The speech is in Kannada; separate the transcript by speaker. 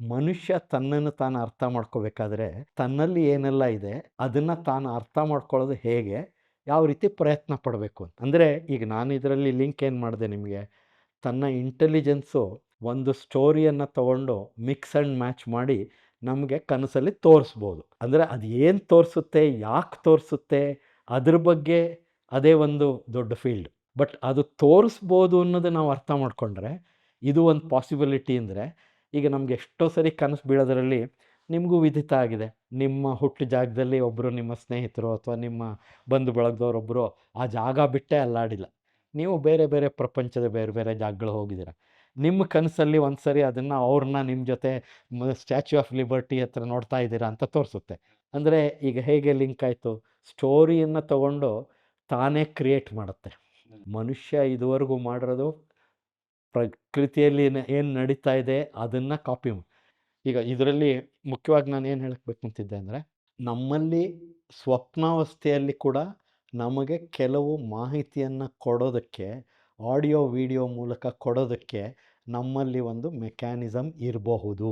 Speaker 1: ಮನುಷ್ಯ ತನ್ನನ್ನು ತಾನು ಅರ್ಥ ಮಾಡ್ಕೋಬೇಕಾದ್ರೆ ತನ್ನಲ್ಲಿ ಏನೆಲ್ಲ ಇದೆ, ಅದನ್ನು ತಾನು ಅರ್ಥ ಮಾಡ್ಕೊಳ್ಳೋದು ಹೇಗೆ, ಯಾವ ರೀತಿ ಪ್ರಯತ್ನ ಪಡಬೇಕು ಅಂತ. ಅಂದರೆ ಈಗ ನಾನು ಇದರಲ್ಲಿ ಲಿಂಕ್ ಏನು ಮಾಡಿದೆ ನಿಮಗೆ? ತನ್ನ ಇಂಟೆಲಿಜೆನ್ಸು ಒಂದು ಸ್ಟೋರಿಯನ್ನು ತಗೊಂಡು ಮಿಕ್ಸ್ ಆ್ಯಂಡ್ ಮ್ಯಾಚ್ ಮಾಡಿ ನಮಗೆ ಕನಸಲ್ಲಿ ತೋರಿಸ್ಬೋದು. ಅಂದರೆ ಅದು ಏನು ತೋರಿಸುತ್ತೆ, ಯಾಕೆ ತೋರಿಸುತ್ತೆ, ಅದ್ರ ಬಗ್ಗೆ ಅದೇ ಒಂದು ದೊಡ್ಡ ಫೀಲ್ಡ್ ಬಟ್ ಅದು ತೋರಿಸ್ಬೋದು ಅನ್ನೋದು ನಾವು ಅರ್ಥ ಮಾಡಿಕೊಂಡ್ರೆ ಇದು ಒಂದು ಪಾಸಿಬಿಲಿಟಿ ಅಂದರೆ ಈಗ ನಮ್ಗೆ ಎಷ್ಟೋ ಸರಿ ಕನಸು ಬೀಳೋದ್ರಲ್ಲಿ ನಿಮಗೂ ವಿದಿತ ಆಗಿದೆ. ನಿಮ್ಮ ಹುಟ್ಟು ಜಾಗದಲ್ಲಿ ಒಬ್ಬರು ನಿಮ್ಮ ಸ್ನೇಹಿತರು ಅಥವಾ ನಿಮ್ಮ ಬಂಧು ಬಳಗದವರೊಬ್ಬರು ಆ ಜಾಗ ಬಿಟ್ಟೇ ಅಲ್ಲಾಡಿಲ್ಲ. ನೀವು ಬೇರೆ ಬೇರೆ ಪ್ರಪಂಚದ ಬೇರೆ ಬೇರೆ ಜಾಗಗಳು ಹೋಗಿದ್ದೀರ. ನಿಮ್ಮ ಕನಸಲ್ಲಿ ಒಂದು ಸರಿ ಅದನ್ನು ಅವ್ರನ್ನ ನಿಮ್ಮ ಜೊತೆ ಸ್ಟ್ಯಾಚ್ಯೂ ಆಫ್ ಲಿಬರ್ಟಿ ಹತ್ರ ನೋಡ್ತಾ ಇದ್ದೀರಾ ಅಂತ ತೋರಿಸುತ್ತೆ. ಅಂದರೆ ಈಗ ಹೇಗೆ ಲಿಂಕ್ ಆಯಿತು? ಸ್ಟೋರಿಯನ್ನು ತಗೊಂಡು ತಾನೇ ಕ್ರಿಯೇಟ್ ಮಾಡುತ್ತೆ. ಮನುಷ್ಯ ಇದುವರೆಗೂ ಮಾಡಿರೋದು ಪ್ರಕೃತಿಯಲ್ಲಿ ಏನು ನಡೀತಾ ಇದೆ ಅದನ್ನು ಕಾಪಿ ಈಗ ಇದರಲ್ಲಿ ಮುಖ್ಯವಾಗಿ ನಾನು ಏನು ಹೇಳಬೇಕು ಅಂತಿದ್ದೆ ಅಂದರೆ, ನಮ್ಮಲ್ಲಿ ಸ್ವಪ್ನಾವಸ್ಥೆಯಲ್ಲಿ ಕೂಡ ನಮಗೆ ಕೆಲವು ಮಾಹಿತಿಯನ್ನು ಕೊಡೋದಕ್ಕೆ ಆಡಿಯೋ ವಿಡಿಯೋ ಮೂಲಕ ಕೊಡೋದಕ್ಕೆ ನಮ್ಮಲ್ಲಿ ಒಂದು ಮೆಕ್ಯಾನಿಸಮ್ ಇರಬಹುದು.